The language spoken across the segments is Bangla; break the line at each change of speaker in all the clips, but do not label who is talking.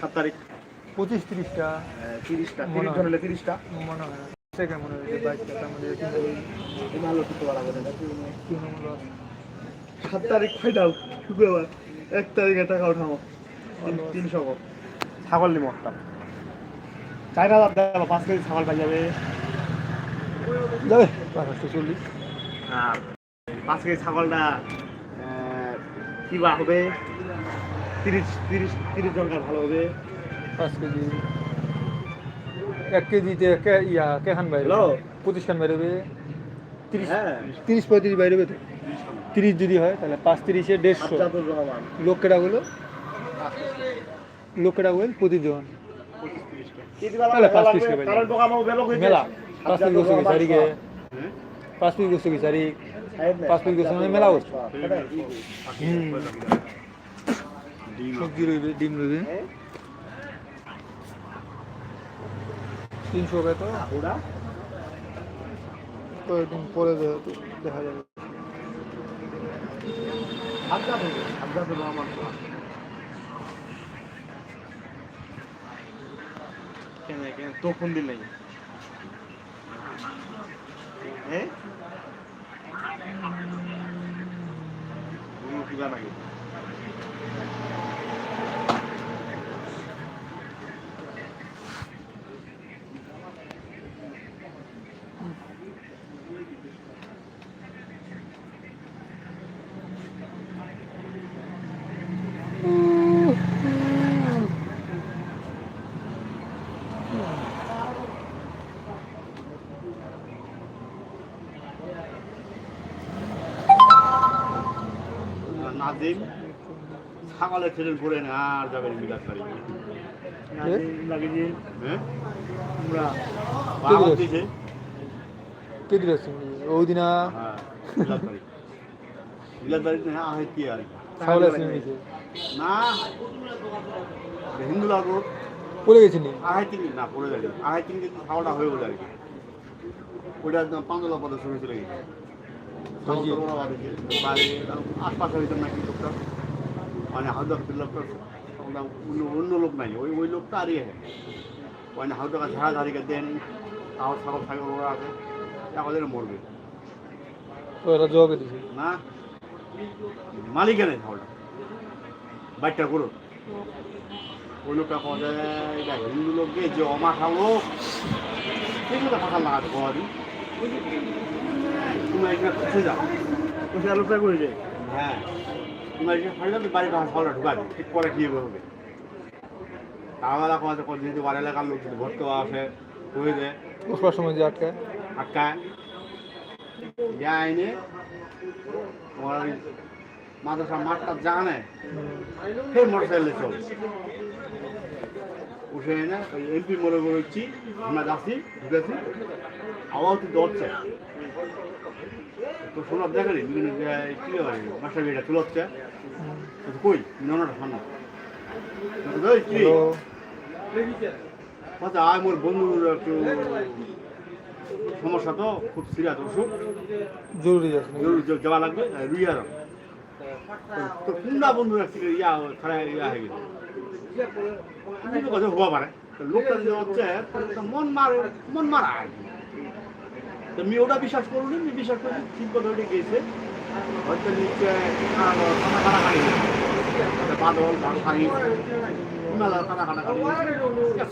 সাত তারিখ।
পঁচিশ তিরিশটা?
তিরিশটা।
মনে
তিরিশ
হয়।
জন হলে তিরিশটা।
মনে হয় মনে হয় যে বাইকটা তার মধ্যে
ভালো করতে পারা যাবে। সাত তারিখ ফাইনাল শুক্রবার। এক তারিখে টাকা উঠাবো তিনশো। ছাগল নিবো একটা। চার হাজার দেবো পাঁচ কেজি ছাগল পাই যাবে।
যাবে। পাঁচশো চল্লিশ।
আর পাঁচ কেজি ছাগলটা কি বা হবে? তিরিশ তিরিশ তিরিশ জনকার ভালো হবে।
পাঁচ কেজি। এক কেজিতে কে ইয়া কেখান বাইরে? পঁচিশ খান বাইরে তিরিশ
হ্যাঁ।
তিরিশ পঁয়ত্রিশ বাইরে তো? তিরিশ যদি হয় তাহলে পাঁচ তিরিশে দেড়শো।
রহমান
লোক কেটা হলো? লোক কেটা হইল প্রতিজন তাহলে পাঁচ
হয়েছে
মেলা। পাঁচ গোসু কি
হ্যাঁ?
পাঁচ পিস। গোসু কি চারি করছে
সেটাই।
হুম সবজি রইবে ডিম রইবে? তিনশো টাকা তো কয়েকদিন পরে দেখা যাবে
কেন কেন তো ফোন দিল হ্যাঁ কোনো কিবা নাকি নাজিম ছাগলের ছেলের পরে না আর যাবেন মিলাদ নাজিম হ্যাঁ?
কে দিলে ওই দিনা
হিন্দু লাগো
পড়ে গেছি
আড়াই তিন? না পড়ে যাবে আড়াই তিন কেজি খাওয়াটা হয়ে গেল আর কি। ওইটা একদম পাঁচলা পদে শুনে চলে গেছে। আশপাশে হইতাম নাকি লোকটা। মানে হাউদা লোকটা অন্য অন্য লোক নাই ওই ওই লোকটা আর ইয়ে মানে হাউদা ঝাড়া ঝাড়িকে দেন তাও ছাগল ছাগল ওরা আছে তাহলে মরবে।
ওরা জবাবে দিছে।
না? মালিক নেই ছাগলটা। বাইকটা করো ওই লোকটা পাওয়া যায় এটা হিন্দু লোককে যে অমাখা লোক সেগুলো ফাঁকা লাগাতে পাওয়া দিই তুমি এখানে খুঁজে যাও। খুঁজে লোকটা করে যায় হ্যাঁ। বাড়ি কাছে ছাগলটা ঠিক পরে কি হবে কোয়া কোন যদি বাড়ি এলাকার লোক ভর্তি হওয়া হয়ে যায়।
পুষ্পার সময় যে আটকায়?
আটকায়। যায়নি তোমার ওই মাদ্রাসা মাঠটা জানে ফের মোটর সাইকেলে চলে। উঠে এনে ওই এমপি মোড়ে বেরোচ্ছি আমরা যাচ্ছি ঢুকেছি আওয়াজ তো দৌড়ছে। তো শোনাব দেখেনি বিভিন্ন কি হয় মাস্টার বিয়েটা চুলোচ্ছে কই? মিনানোটা সামনে। কি আচ্ছা আয় মোর বন্ধুর একটু সমস্যা তো খুব সিরিয়াস অসুখ।
জরুরি?
জরুরি যাওয়া লাগবে। রুইয়ার তো কুন্ডা বন্ধু ইয়া ছাড়া ইয়া হয়ে গেছে। কথা হওয়া পারে লোকটা হচ্ছে মন মারে মন মারা আর কি। তো আমি ওটা বিশ্বাস করুন, আমি বিশ্বাস করি ঠিক কথা ওটা গেছে। হয়তো নিচে বাদল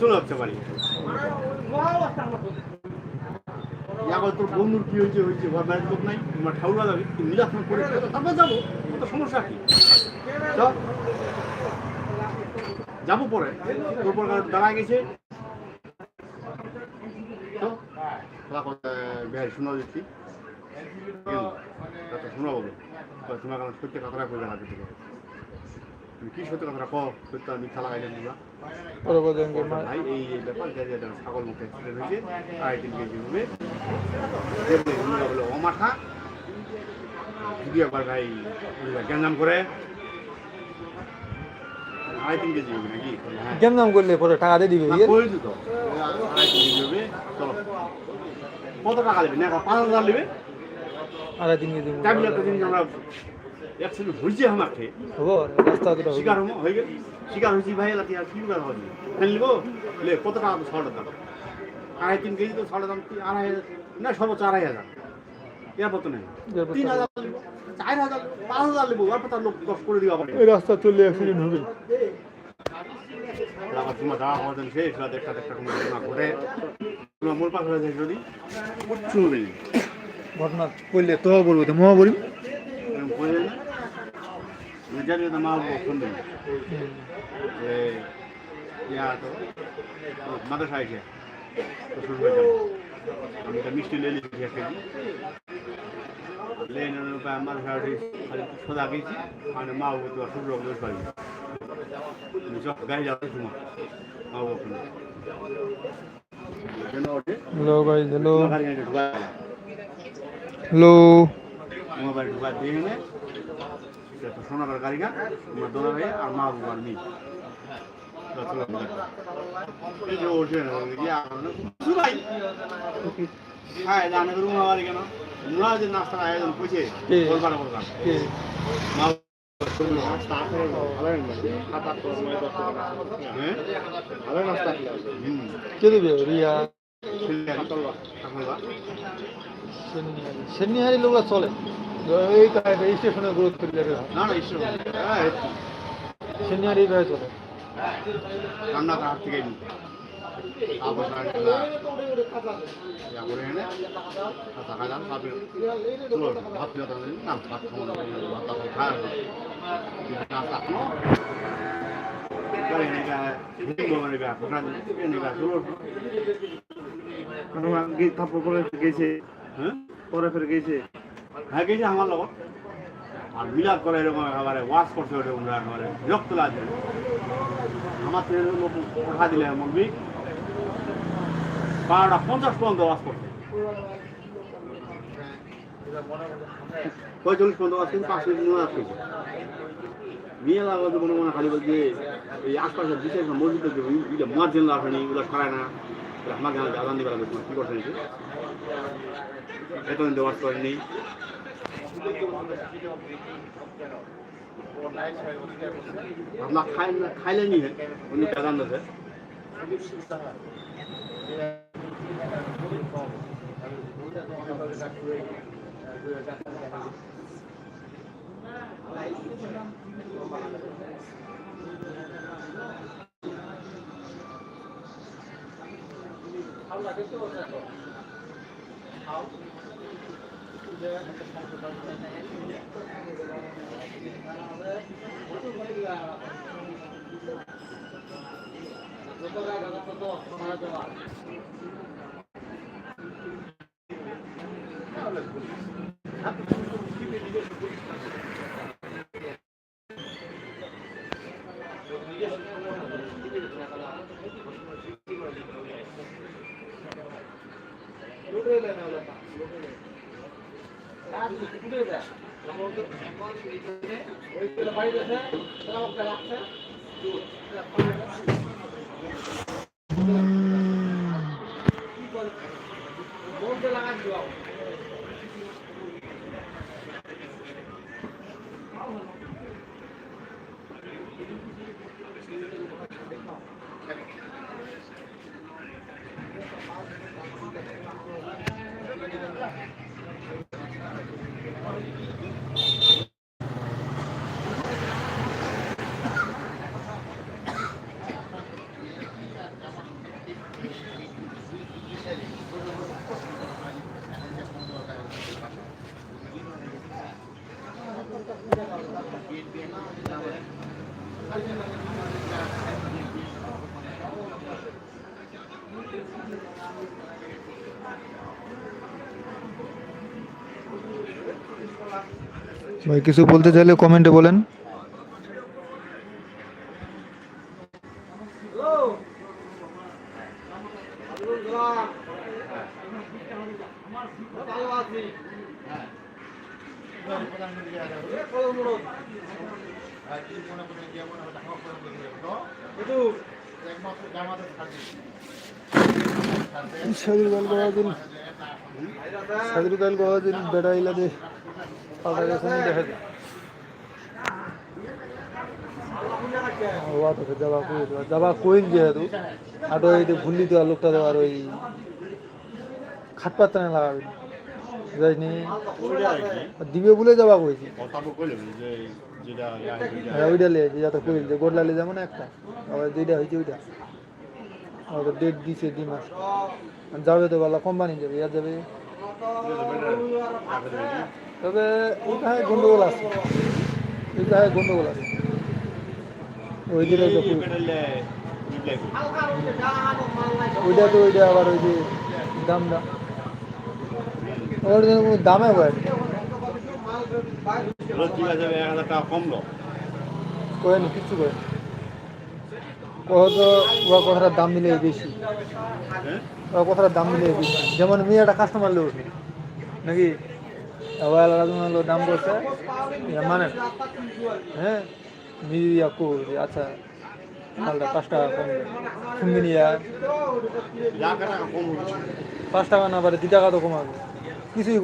চলে যাচ্ছে বাড়ি। এখন তোর বন্ধুর কি হয়েছে হয়েছে, ঘর বাড়ির নাই তোমার ঠাউরা যাবে তুমি মিলাদ করে তারপর যাব কত সমস্যা কি। যাব পরে, তোর পর দাঁড়ায় গেছে। তো কথা বেহাই শোনা দিচ্ছি। শোনা বলো তোমার কারণ সত্যি কথাটা করে হাতে থেকে তুমি কি সত্যি কথাটা কো সত্যি আর মিথ্যা লাগাইলে তোমরা ভাই এই ব্যাপার ছাগল মুখে অ্যাক্সিডেন্ট হয়েছে আড়াই তিন কেজি হবে অমাঠা যদি একবার ভাই গ্যাঞ্জাম করে। আড়াই তিন কেজি হবে নাকি? হ্যাঁ।
করলে পরে টাকা দিয়ে দিবে।
না, দিত? চলো। কত টাকা দেবে না পাঁচ হাজার নেবে।
আড়াই তিন কেজি
ট্যাবলেট একটা জিনিস আমরা অ্যাক্সিডেন্ট হয়েছে আমাকে।
হব রাস্তা।
শিকার হয়ে গেল। শিকার হয়েছি ভাই এলাকি আর শিকার হয়নি ফেলব লে কত টাকা তো ছটার দাম আড়াই তিন কেজি তো ছটার দাম আড়াই হাজার? না সর্বোচ্চ আড়াই হাজার। এর মতো নেই।
এরপর
তিন
তো-
হাজার চার হাজার পাঁচ হাজার লিবো অল্প তার লোক দশ করে দিবা
এই রাস্তা চললে অ্যাক্সিডেন্ট হবে
আবার তোমার যাওয়া হওয়ার শেষ একটা একটা মোর হয়ে যায় যদি কিচ্ছু হবে না
ঘটনা করলে তো বলব তো মহা বলি
এরকম করে না জানি না মা ফোন দেবে। যে ইয়া তো মাদ্রাসা আইসে তো শুরু হয়ে যাবে আমি তো মিষ্টি লে লিখি এক কেজি। লেন মাদ্রাসা খালি সোজা গেছি। মা বাবা তো শুরু হবে দোষ সব গাড়ি যাবে তোমার মা বাবা ফোন। জন্য ওঠে
hello guys hello
hello mobile ঢুকা দিয়ে তো সোনার গাড়ি না তোমার দোলা ভাই আর মা বাবার মেয়ে এই যে ওঠে না গিয়ে ভাই হ্যাঁ জানে তো রুমা বাড়ি কেন মুলা যে নাস্তা আয়োজন করছে মা
কে দেবে রিয়া সেনিহারি লোক চলে এই কাজে এই স্টেশনে গুরুত্ব দিলে
না না ঈশ্বর হ্যাঁ
সেনিহারি চলে
রান্না হাত থেকে
গেছে পরে ফের গেছে
হ্যাঁ গেছে আমার লগত আর বিলাপ করে এরকম একেবারে ওয়াশ করছে ওরকম একেবারে বিরক্ত লাগছে আমার এরকম লোক টাকা দিলে মুরগি বারোটা পঞ্চাশ পর্যন্ত ওয়াশ করছে। পঁয়তাল্লিশ পর্যন্ত ওয়াশ করছে পাঁচ মিনিট ওয়াশ করছে। নিয়ে লাগল মনে মনে খালি বলছে, এই আশপাশের বিশেষ মসজিদের যে ওইটা মুয়াজ্জিন আসেনি ওগুলো সরায় না। জানা আদান দিবার আগে কি করছে নাকি এতদিন ওয়াশ করেনি আপনার খাই খাইলে নি উনি কাজান আছে
ভাই কিছু বলতে চাইলে কমেন্টে বলেন সাদুর গড়া দিন সাদুর গাল গড়া দিন বেড়া দে পাতা গেছে দেখা যায় হওয়া তোকে যাবা কই দেওয়া যাবা কইল যেহেতু আর ওই যে ভুলি দেওয়া লোকটা দেওয়ার ওই খাট পাত্তা লাগাবে যাইনি
ওইটা আর কি
দিবে বলে যাবা কইছি
তো যেটা
হ্যাঁ ওইটা যাতে কইল যে যেমন একটা। আবার দুইটা হয়েছে ওইটা। ডেট দিছে দুই মাস। যাবে তো বলা কোম্পানি যাবে ইয়ার যাবে। তবে ওইটায় গন্ডগোল আছে। ওইটায় গন্ডগোল আছে। ওই দিকে ওইটা তো ওইটা আবার ওই যে দাম দাম। ওর দামে হয়
রোজ ঠিক আছে এক হাজার টাকা কম দাও
কয়ে নি কিচ্ছু করে কহ তো দাম মিলে বেশি। ওর কথাটার দাম মিলে বেশি। যেমন মেয়ে একটা কাস্টমার লোক। নাকি? আবার আলাদা দাম করছে মানে হ্যাঁ নিজে ইয়া যে আচ্ছা মালটা পাঁচ টাকা কম শুনবি নি আর
যা টাকা কম হচ্ছে
পাঁচ টাকা না পারে দু টাকা তো কমাবে কিছুই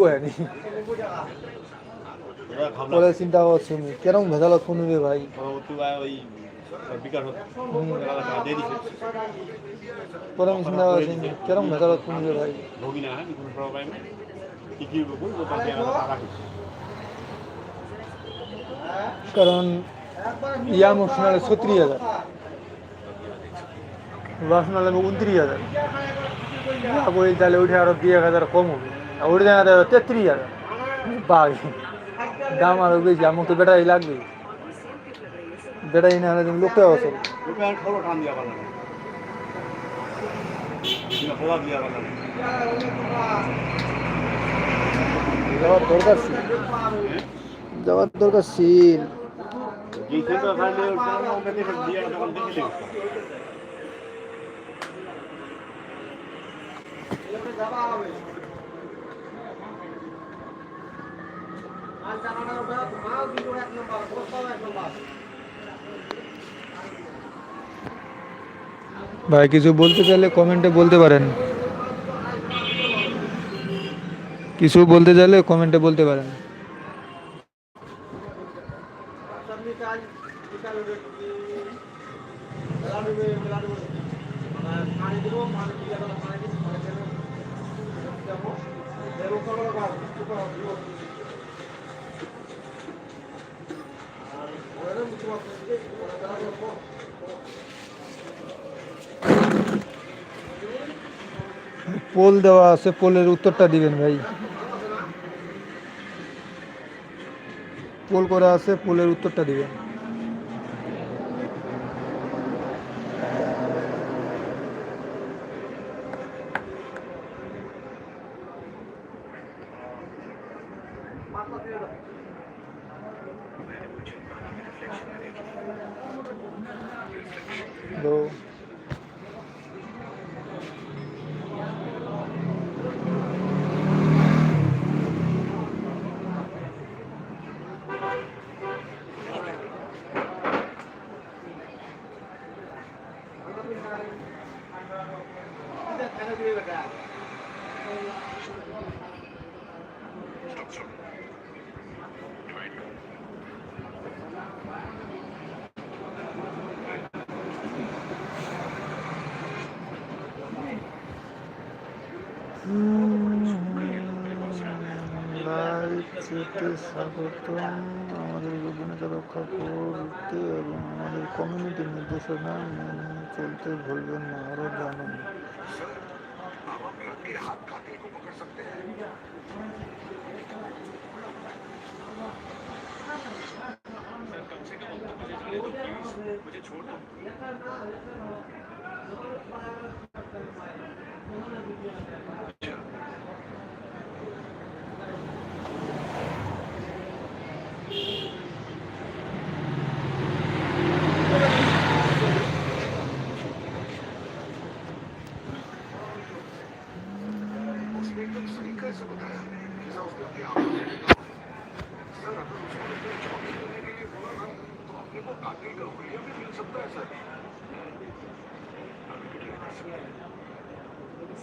খাবলা
পরে চিন্তা করছি আমি কেরম ভেজালত শুনবে ভাই পরে আমি চিন্তা করছি কেরম ভেজালত শুনবে ভাই কারণ ইয়া মোশনালে ছত্রিশ হাজার। বাসনালে উনত্রিশ হাজার। ওই তাহলে উঠে আরও দুই এক হাজার কম হবে। দেখা যাবে তেত্রিশ হাজার। বাঘ দাম আরও বেশি আমার তো বেটাই লাগবে। বেটাই না হলে তুমি লোকটা
টান দিয়া পারলাম না খবর দিয়া পারলাম
যাওয়ার দরকার ছিল। যাওয়ার দরকার ছিল। ভাই কিছু বলতে চাইলে কমেন্টে বলতে পারেন। কিছু বলতে চাইলে কমেন্টে বলতে পারেন। পোল দেওয়া আছে পোলের উত্তরটা দিবেন ভাই। পোল করা আছে পোলের উত্তরটা দিবেন হ্যালো লাইভ চ্যাটে স্বাগতম আমাদের গোপনীয়তা রক্ষা করতে এবং আমাদের কমিউনিটি নির্দেশনা মেনে চলতে ভুলবেন না আরও জানুন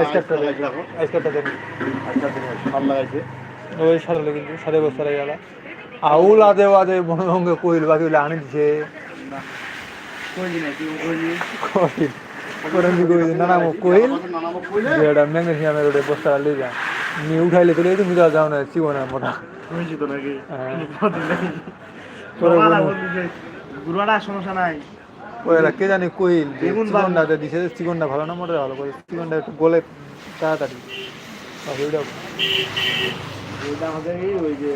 আজকে একটা আজকে একটা দেয়নি ওই সারালে কিন্তু সাড়ে বছর গেল আউল আদে আদে বনভঙ্গে কইল বাকি হলে আনি দিছে না না নি উঠাইলে তো তুমি যাও না মোটা
বালা। বললি যে, গুরুয়াটা সমস্যা নাই
এলা কে জানি কইল
বেগুন বাগান।
চিকনটা দিছে চিকনটা ভালো না মোটা ভালো করে। চিকনটা একটু গলে তাড়াতাড়ি। ওইটা
ওইটা আমাদের এই ওই যে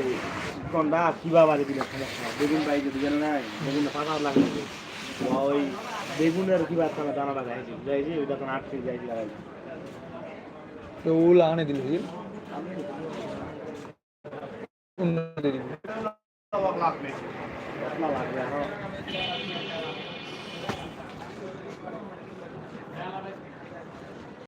কন্ডা কিবা বাড়ি দিলে সমস্যা বেগুন পাই যদি জানে নাই বেগুন পাতা লাগাইছে ওই বেগুনের কিবা একটা দানা লাগাইছে যাইছে ওইটা তো আটকে যাইছে লাগাইছে।
তো ওগুলো আনে দিল উন্নতি